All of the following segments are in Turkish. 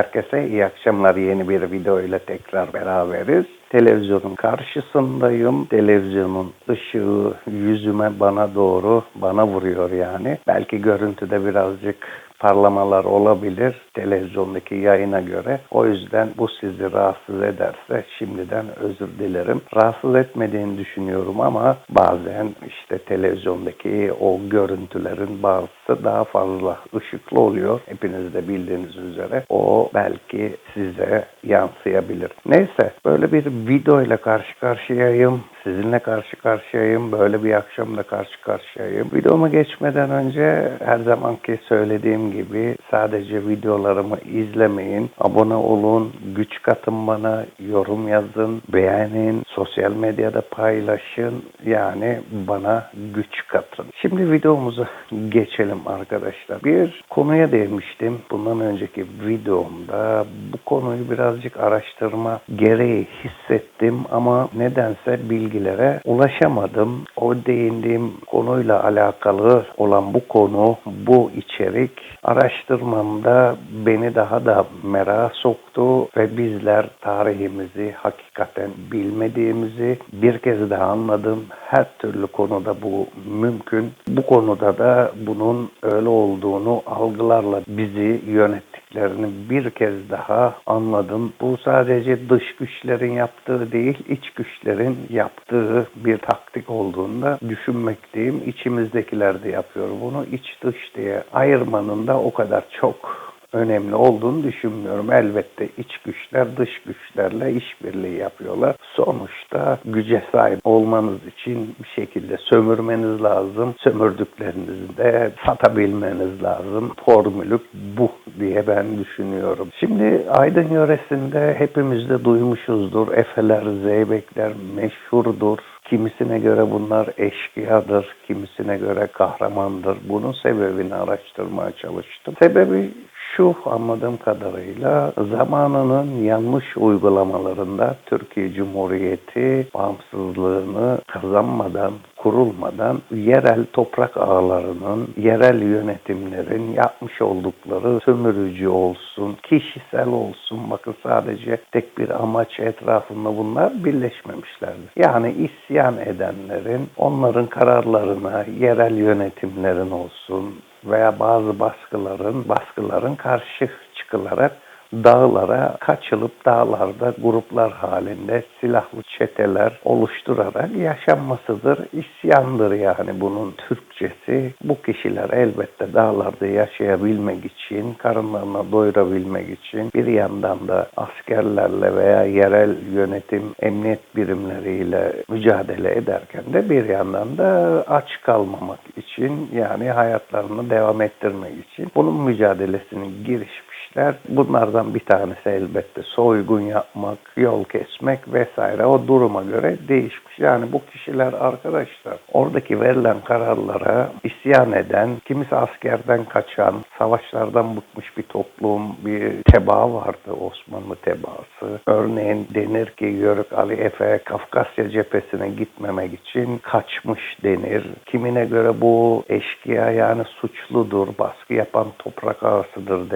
Herkese iyi akşamlar. Yeni bir video ile tekrar beraberiz. Televizyonun karşısındayım. Televizyonun ışığı yüzüme bana doğru bana vuruyor yani. Belki görüntüde birazcık parlamalar olabilir televizyondaki yayına göre. O yüzden bu sizi rahatsız ederse şimdiden özür dilerim. Rahatsız etmediğini düşünüyorum ama bazen işte televizyondaki o görüntülerin bazısı daha fazla ışıklı oluyor. Hepiniz de bildiğiniz üzere o belki size yansıyabilir. Neyse böyle bir video ile karşı karşıyayım. Sizinle karşı karşıyayım. Böyle bir akşamda karşı karşıyayım. Videoma geçmeden önce her zamanki söylediğim gibi sadece videolarımı izlemeyin. Abone olun, güç katın bana, yorum yazın, beğenin, sosyal medyada paylaşın. Yani bana güç katın. Şimdi videomuza geçelim arkadaşlar. Bir konuya değinmiştim. Bundan önceki videomda bu konuyu birazcık araştırma gereği hissettim ama nedense bilgilere ulaşamadım. O değindiğim konuyla alakalı olan bu konu, bu içerik araştırmamda beni daha da merak soktu ve bizler tarihimizi hakikaten bilmediğimizi bir kez daha anladım. Her türlü konuda bu mümkün. Bu konuda da bunun öyle olduğunu algılarla bizi yönettiklerini bir kez daha anladım. Bu sadece dış güçlerin yaptığı değil, iç güçlerin yaptığı bir taktik olduğunda düşünmekteyim. İçimizdekiler de yapıyor bunu. İç dış diye ayırmanın da o kadar çok önemli olduğunu düşünmüyorum. Elbette iç güçler dış güçlerle işbirliği yapıyorlar. Sonuçta güce sahip olmanız için bir şekilde sömürmeniz lazım. Sömürdüklerinizi de satabilmeniz lazım. Formülü bu diye ben düşünüyorum. Şimdi Aydın yöresinde hepimiz de duymuşuzdur. Efeler, zeybekler meşhurdur. Kimisine göre bunlar eşkıyadır, kimisine göre kahramandır. Bunun sebebini araştırmaya çalıştım. Sebebi şu anladığım kadarıyla zamanının yanlış uygulamalarında Türkiye Cumhuriyeti bağımsızlığını kazanmadan, kurulmadan yerel toprak ağlarının, yerel yönetimlerin yapmış oldukları sömürücü olsun, kişisel olsun, bakın sadece tek bir amaç etrafında bunlar birleşmemişlerdir. Yani isyan edenlerin, onların kararlarına yerel yönetimlerin olsun, veya bazı baskıların baskıların karşı çıkılarak dağlara kaçılıp dağlarda gruplar halinde silahlı çeteler oluşturarak yaşanmasıdır. İsyandır yani bunun Türkçesi. Bu kişiler elbette dağlarda yaşayabilmek için, karınlarına doyurabilmek için bir yandan da askerlerle veya yerel yönetim emniyet birimleriyle mücadele ederken de bir yandan da aç kalmamak için yani hayatlarını devam ettirmek için bunun mücadelesini girişmiş işler. Bunlardan bir tanesi elbette soygun yapmak, yol kesmek vesaire o duruma göre değişmiş. Yani bu kişiler arkadaşlar oradaki verilen kararlara isyan eden, kimisi askerden kaçan, savaşlardan bıkmış bir toplum, bir tebaa vardı Osmanlı tebaası. Örneğin denir ki Yörük Ali Efe Kafkasya cephesine gitmemek için kaçmış denir. Kimine göre bu eşkıya yani suçludur, baskı yapan toprak ağasıdır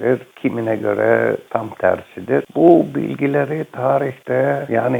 denmiştir kimine göre tam tersidir. Bu bilgileri tarihte yani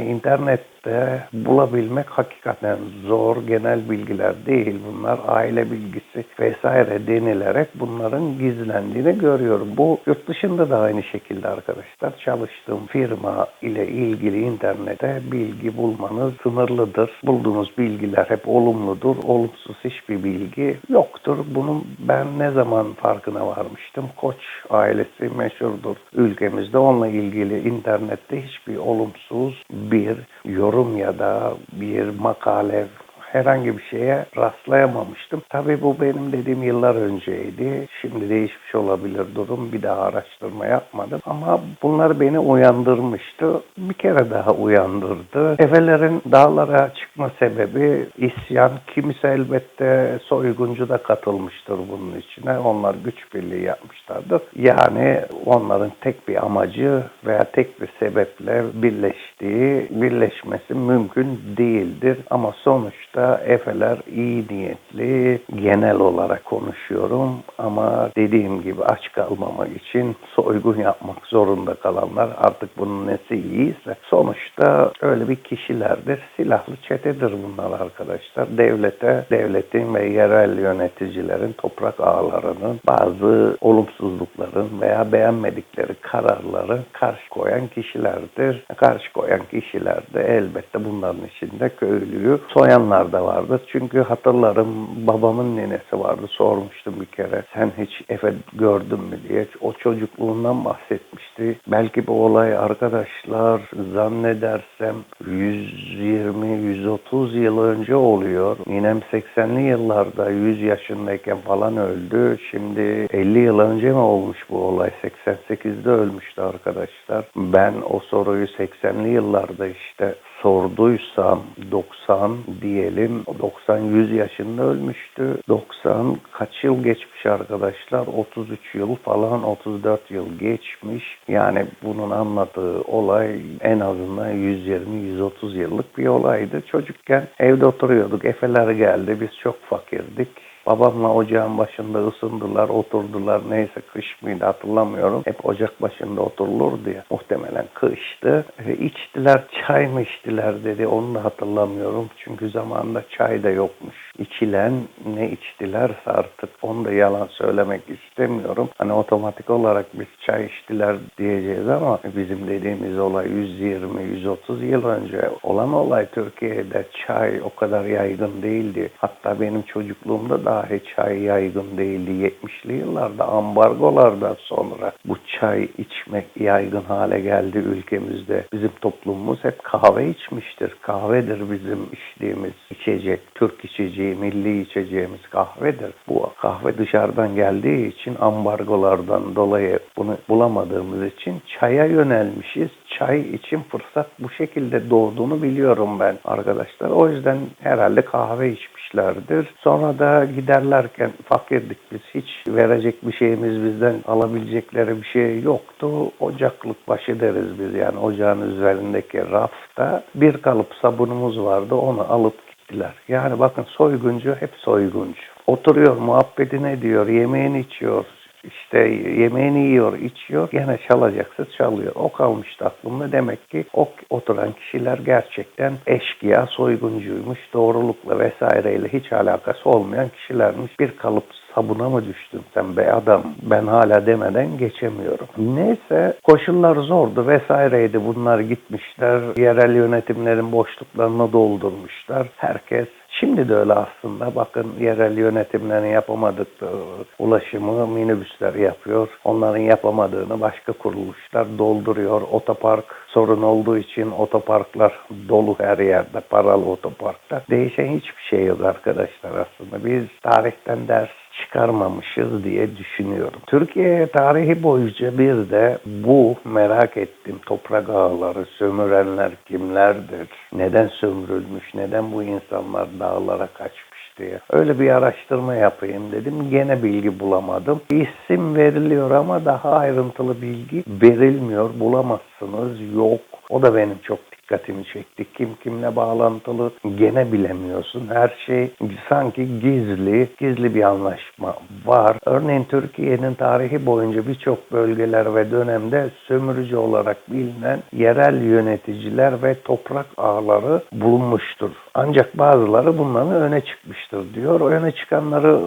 internette bulabilmek hakikaten zor. Genel bilgiler değil bunlar. Aile bilgisi vesaire denilerek bunların gizlendiğini görüyorum. Bu yurt dışında da aynı şekilde arkadaşlar. Çalıştığım firma ile ilgili internete bilgi bulmanız sınırlıdır. Bulduğunuz bilgiler hep olumludur. Olumsuz hiçbir bilgi yoktur. Bunun ben ne zaman farkına varmıştım? Koç ailesi meşhurdur ülkemizde. Onunla ilgili internette hiçbir olumsuz bir yorum ya da bir makale herhangi bir şeye rastlayamamıştım. Tabii bu benim dediğim yıllar önceydi. Şimdi değişmiş olabilir durum. Bir daha araştırma yapmadım. Ama bunlar beni uyandırmıştı. Bir kere daha uyandırdı. Efelerin dağlara çıkma sebebi isyan. Kimse elbette soyguncu da katılmıştır bunun içine. Onlar güç birliği yapmışlardır. Yani onların tek bir amacı veya tek bir sebeple birleştiği, birleşmesi mümkün değildir. Ama sonuçta Efeler iyi niyetli, genel olarak konuşuyorum ama dediğim gibi aç kalmamak için soygun yapmak zorunda kalanlar artık bunun nesi iyiyse sonuçta öyle bir kişilerdir. Silahlı çetedir bunlar arkadaşlar. Devlete, devletin ve yerel yöneticilerin toprak ağlarının bazı olumsuzlukların veya beğenmedikleri kararları karşı koyan kişilerdir. Karşı koyan kişiler de elbette bunların içinde köylüyü soyanlar da vardır. Çünkü hatırlarım babamın nenesi vardı sormuştum bir kere. Sen hiç Efe gördün mü diye. O çocukluğundan bahsetmişti. Belki bu olay arkadaşlar zannedersem 120-130 yıl önce oluyor. Ninem 80'li yıllarda 100 yaşındayken falan öldü. Şimdi 50 yıl önce mi olmuş bu olay? 88'de ölmüştü arkadaşlar. Ben o soruyu 80'li yıllarda işte sorduysam 90 diyelim 90-100 yaşında ölmüştü. 90 kaç yıl geçmiş arkadaşlar? 33 yıl falan 34 yıl geçmiş. Yani bunun anlattığı olay en azından 120-130 yıllık bir olaydı. Çocukken evde oturuyorduk. Efeler geldi. Biz çok fakirdik. Babamla ocağın başında ısındılar, oturdular. Neyse kış mıydı hatırlamıyorum. Hep ocak başında oturulurdu ya. Muhtemelen kıştı. Ve içtiler, çay mı içtiler dedi. Onu da hatırlamıyorum. Çünkü zamanında çay da yokmuş. İçilen ne içtilerse artık onu da yalan söylemek istemiyorum. Hani otomatik olarak biz çay içtiler diyeceğiz ama bizim dediğimiz olay 120-130 yıl önce olan olay Türkiye'de çay o kadar yaygın değildi. Hatta benim çocukluğumda dahi çay yaygın değildi. 70'li yıllarda ambargolardan sonra bu çay içmek yaygın hale geldi ülkemizde. Bizim toplumumuz hep kahve içmiştir. Kahvedir bizim içtiğimiz içecek. Türk içeceği, milli içeceğimiz kahvedir. Bu kahve dışarıdan geldiği için ambargolardan dolayı bunu bulamadığımız için çaya yönelmişiz. Çay için fırsat bu şekilde doğduğunu biliyorum ben arkadaşlar. O yüzden herhalde kahve içmişlerdir. Sonra da giderlerken fakirdik biz. Hiç verecek bir şeyimiz bizden alabilecekleri bir şey yoktu. Ocaklık başı deriz biz yani ocağın üzerindeki rafta bir kalıp sabunumuz vardı. Onu alıp gittiler. Yani bakın soyguncu hep soyguncu. Oturuyor muhabbetini diyor, yemeğini içiyor, işte yemeğini yiyor, içiyor, gene çalacaksa çalıyor. O kalmıştı aklımda. Demek ki o oturan kişiler gerçekten eşkıya, soyguncuymuş, doğrulukla vesaireyle hiç alakası olmayan kişilermiş. Bir kalıp sabuna mı düştün sen be adam? Ben hala demeden geçemiyorum. Neyse koşullar zordu vesaireydi. Bunlar gitmişler. Yerel yönetimlerin boşluklarını doldurmuşlar. Herkes Şimdi de öyle aslında. Bakın yerel yönetimlerin yapamadıkları ulaşımı minibüsler yapıyor. Onların yapamadığını başka kuruluşlar dolduruyor. Otopark sorun olduğu için otoparklar dolu her yerde. Paralı otoparklar. Değişen hiçbir şey yok arkadaşlar aslında. Biz tarihten ders çıkarmamışız diye düşünüyorum. Türkiye tarihi boyunca bir de bu merak ettim toprak ağları sömürenler kimlerdir? Neden sömürülmüş? Neden bu insanlar dağlara kaçmış diye. Öyle bir araştırma yapayım dedim. Gene bilgi bulamadım. İsim veriliyor ama daha ayrıntılı bilgi verilmiyor. Bulamazsınız. Yok. O da benim çok dikkatimi çekti. Kim kimle bağlantılı gene bilemiyorsun. Her şey sanki gizli, gizli bir anlaşma var. Örneğin Türkiye'nin tarihi boyunca birçok bölgeler ve dönemde sömürücü olarak bilinen yerel yöneticiler ve toprak ağları bulunmuştur. Ancak bazıları bunların öne çıkmıştır diyor. Öne çıkanları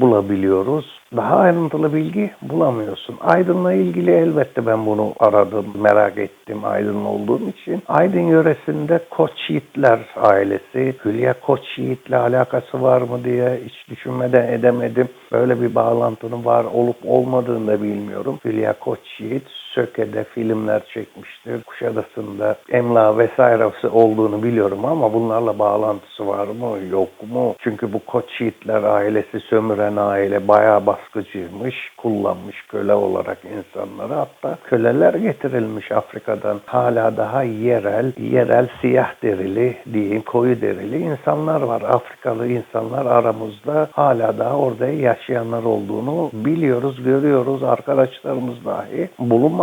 bulabiliyoruz. Daha ayrıntılı bilgi bulamıyorsun. Aydın'la ilgili elbette ben bunu aradım, merak ettim Aydın olduğum için. Aydın yöresinde Koç Yiğitler ailesi, Hülya Koç Yiğit'le alakası var mı diye hiç düşünmeden edemedim. Böyle bir bağlantının var olup olmadığını da bilmiyorum. Hülya Koç Yiğit Söke'de filmler çekmiştir. Kuşadası'nda emla vesairesi olduğunu biliyorum ama bunlarla bağlantısı var mı yok mu? Çünkü bu Koç Yiğitler ailesi sömüren aile bayağı baskıcıymış. Kullanmış köle olarak insanları. Hatta köleler getirilmiş Afrika'dan. Hala daha yerel, yerel siyah derili diyeyim koyu derili insanlar var. Afrikalı insanlar aramızda hala daha orada yaşayanlar olduğunu biliyoruz, görüyoruz. Arkadaşlarımız dahi bulunmaktadır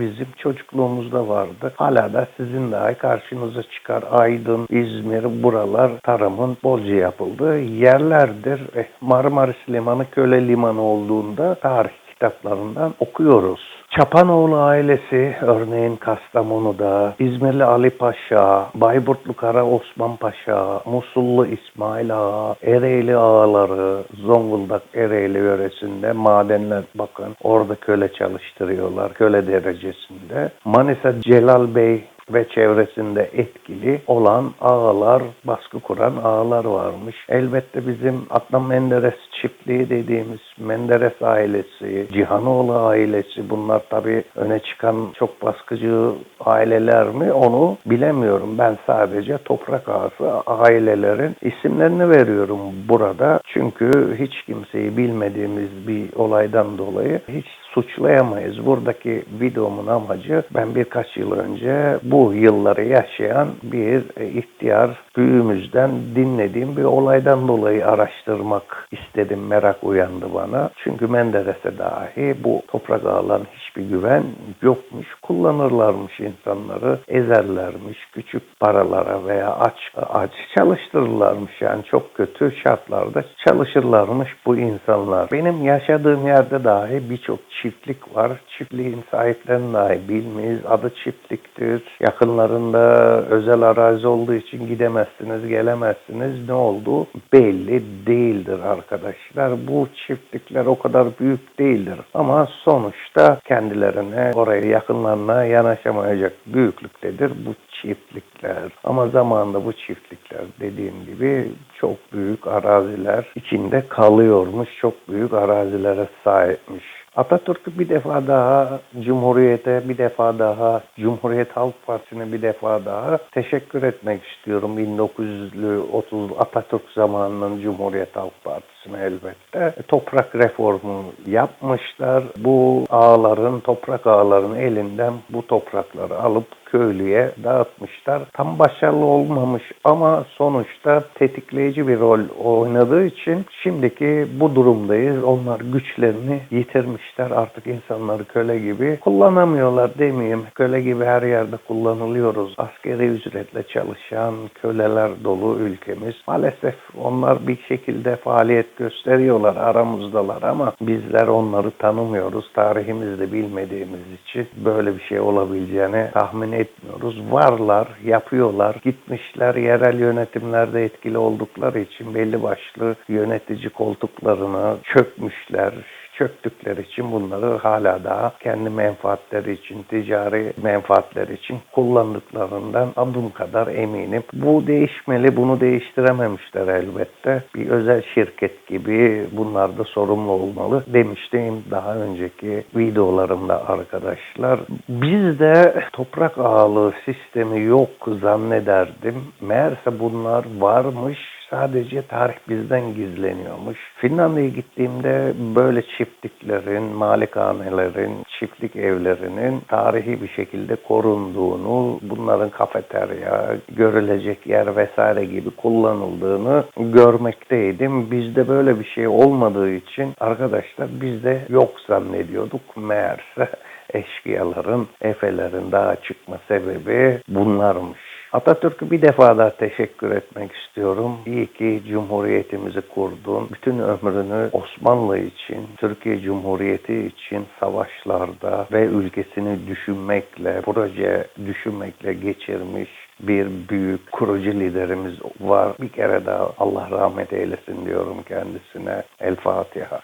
bizim. Çocukluğumuzda vardı. Hala da sizin dahi karşınıza çıkar. Aydın, İzmir, buralar tarımın bolca yapıldığı yerlerdir. Eh, Marmaris Limanı köle limanı olduğunda tarih kitaplarından okuyoruz. Çapanoğlu ailesi örneğin Kastamonu'da, İzmirli Ali Paşa, Bayburtlu Kara Osman Paşa, Musullu İsmail Ağa, Ereğli ağaları, Zonguldak Ereğli yöresinde madenler bakın orada köle çalıştırıyorlar köle derecesinde. Manisa Celal Bey ve çevresinde etkili olan ağalar, baskı kuran ağalar varmış. Elbette bizim Adnan Menderes çiftliği dediğimiz Menderes ailesi, Cihanoğlu ailesi bunlar tabii öne çıkan çok baskıcı aileler mi onu bilemiyorum. Ben sadece toprak ağası ailelerin isimlerini veriyorum burada. Çünkü hiç kimseyi bilmediğimiz bir olaydan dolayı hiç suçlayamayız. Buradaki videomun amacı ben birkaç yıl önce bu yılları yaşayan bir e, ihtiyar büyüğümüzden dinlediğim bir olaydan dolayı araştırmak istedim. Merak uyandı bana. Çünkü Menderes'e dahi bu toprak ağların hiçbir güven yokmuş. Kullanırlarmış insanları, ezerlermiş. Küçük paralara veya aç aç çalıştırırlarmış. Yani çok kötü şartlarda çalışırlarmış bu insanlar. Benim yaşadığım yerde dahi birçok çiftlik var. Çiftliğin sahiplerini dahi bilmeyiz. Adı çiftliktir. Yakınlarında özel arazi olduğu için gidemezsiniz, gelemezsiniz. Ne oldu? Belli değildir arkadaşlar. Bu çiftlikler o kadar büyük değildir. Ama sonuçta kendilerine, oraya yakınlarına yanaşamayacak büyüklüktedir bu çiftlikler. Ama zamanında bu çiftlikler dediğim gibi çok büyük araziler içinde kalıyormuş. Çok büyük arazilere sahipmiş. Atatürk'ü bir defa daha Cumhuriyet'e bir defa daha Cumhuriyet Halk Partisi'ne bir defa daha teşekkür etmek istiyorum. 1930 Atatürk zamanının Cumhuriyet Halk Partisi'ne elbette. Toprak reformu yapmışlar. Bu ağların, toprak ağların elinden bu toprakları alıp köylüye dağıtmışlar. Tam başarılı olmamış ama sonuçta tetikleyici bir rol oynadığı için şimdiki bu durumdayız. Onlar güçlerini yitirmişler. Artık insanları köle gibi kullanamıyorlar demeyeyim. Köle gibi her yerde kullanılıyoruz. Askeri ücretle çalışan köleler dolu ülkemiz. Maalesef onlar bir şekilde faaliyet gösteriyorlar aramızdalar ama bizler onları tanımıyoruz. Tarihimizde bilmediğimiz için böyle bir şey olabileceğini tahmin etmiyoruz. Varlar, yapıyorlar. Gitmişler yerel yönetimlerde etkili oldukları için belli başlı yönetici koltuklarını çökmüşler çöktükleri için bunları hala daha kendi menfaatleri için, ticari menfaatleri için kullandıklarından adım kadar eminim. Bu değişmeli, bunu değiştirememişler elbette. Bir özel şirket gibi bunlar da sorumlu olmalı demiştim daha önceki videolarımda arkadaşlar. Bizde toprak ağalığı sistemi yok zannederdim. Meğerse bunlar varmış Sadece tarih bizden gizleniyormuş. Finlandiya'ya gittiğimde böyle çiftliklerin, malikanelerin, çiftlik evlerinin tarihi bir şekilde korunduğunu, bunların kafeterya, görülecek yer vesaire gibi kullanıldığını görmekteydim. Bizde böyle bir şey olmadığı için arkadaşlar bizde yok zannediyorduk. Meğerse eşkıyaların, efelerin daha çıkma sebebi bunlarmış. Atatürk'ü bir defa daha teşekkür etmek istiyorum. İyi ki Cumhuriyetimizi kurdun. Bütün ömrünü Osmanlı için, Türkiye Cumhuriyeti için savaşlarda ve ülkesini düşünmekle, proje düşünmekle geçirmiş bir büyük kurucu liderimiz var. Bir kere daha Allah rahmet eylesin diyorum kendisine. El Fatiha.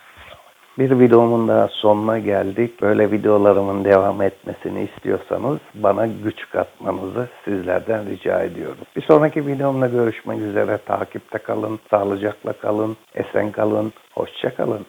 Bir videomun da sonuna geldik. Böyle videolarımın devam etmesini istiyorsanız bana güç katmanızı sizlerden rica ediyorum. Bir sonraki videomda görüşmek üzere. Takipte kalın, sağlıcakla kalın, esen kalın, hoşça kalın.